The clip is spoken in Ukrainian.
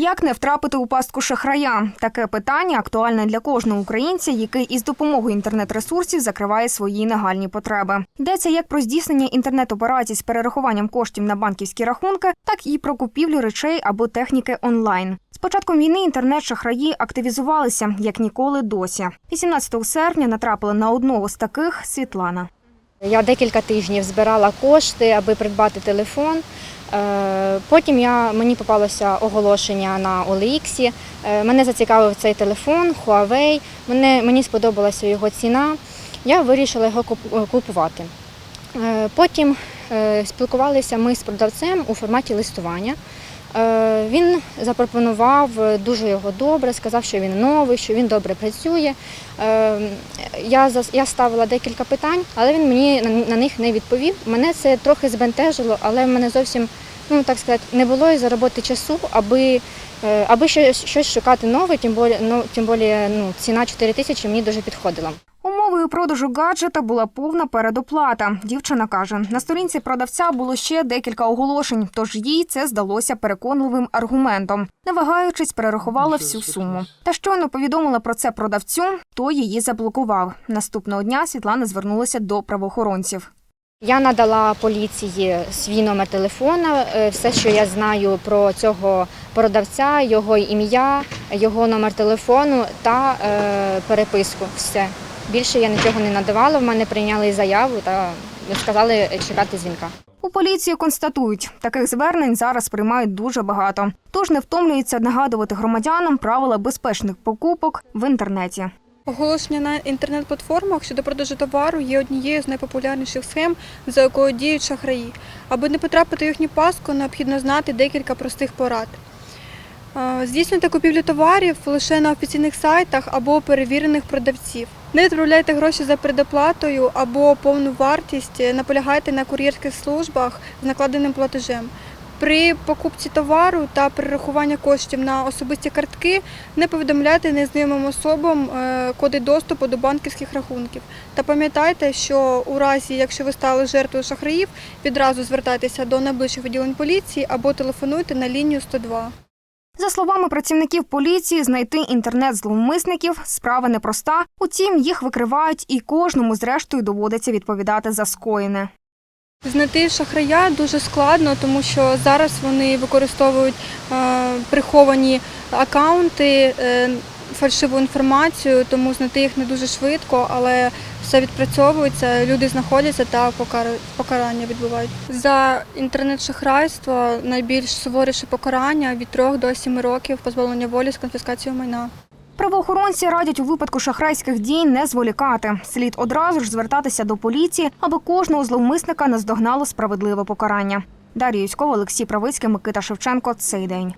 Як не втрапити у пастку шахрая? Таке питання актуальне для кожного українця, який із допомогою інтернет-ресурсів закриває свої нагальні потреби. Йдеться як про здійснення інтернет-операцій з перерахуванням коштів на банківські рахунки, так і про купівлю речей або техніки онлайн. З початком війни інтернет-шахраї активізувалися як ніколи досі. 18 серпня натрапили на одного з таких Світлана. Я декілька тижнів збирала кошти, аби придбати телефон. Е, Потім я, мені попалося оголошення на OLX. Е, Мене зацікавив цей телефон Huawei. Мене, мені сподобалася його ціна. Я вирішила його купувати. Е, Потім е, спілкувалися ми з продавцем у форматі листування. Е, Він запропонував дуже його добре, сказав, що він новий, що він добре працює. Е, Я, ставила декілька питань, але він мені на, них не відповів. Мене це трохи збентежило, але в мене зовсім ну так сказати, не було із-за роботи часу, аби, е, аби щось шукати нове, тим більше, ну, тим більше ну, ціна 4 тисячі мені дуже підходила. Продажу гаджета була повна передоплата. Дівчина каже, на сторінці продавця було ще декілька оголошень, тож їй це здалося переконливим аргументом. Не вагаючись, перерахувала всю суму. Та щойно повідомила про це продавцю, то її заблокував. Наступного дня Світлана звернулася до правоохоронців. Я надала поліції свій номер телефона, е, все, що я знаю про цього продавця, його ім'я, його номер телефону та е, переписку. Все. Більше я нічого не надавала. В мене прийняли заяву та сказали чекати дзвінка. У поліції констатують, таких звернень зараз приймають дуже багато. Тож не втомлюються нагадувати громадянам правила безпечних покупок в інтернеті. Оголошення на інтернет-платформах щодо продажу товару є однією з найпопулярніших схем, за якою діють шахраї. Аби не потрапити в їхню паску, необхідно знати декілька простих порад. Е, Здійснюйте купівлю товарів лише на офіційних сайтах або перевірених продавців. Не відправляйте гроші за предоплатою або повну вартість, е, наполягайте на кур'єрських службах з накладеним платежем. При покупці товару та перерахуванні коштів на особисті картки не повідомляйте незнайомим особам е, коди доступу до банківських рахунків. Та пам'ятайте, що у разі, якщо ви стали жертвою шахраїв, відразу звертайтеся до найближчих відділень поліції або телефонуйте на лінію 102. За словами працівників поліції, знайти інтернет-зловмисників справа непроста. Утім, їх викривають і кожному, зрештою, доводиться відповідати за скоєне. Знайти шахрая дуже складно, тому що зараз вони використовують е, приховані акаунти, е, фальшиву інформацію, тому знайти їх не дуже швидко, але все відпрацьовується, люди знаходяться та покарання відбувають. За інтернет-шахрайство найбільш суворіше покарання від 3 до 7 років позбавлення волі з конфіскацією майна. Правоохоронці радять у випадку шахрайських дій не зволікати. Слід одразу ж звертатися до поліції, аби кожного зловмисника наздогнало справедливе покарання. Дар'я Юськова, Олексій Правицький, Микита Шевченко. Цей день.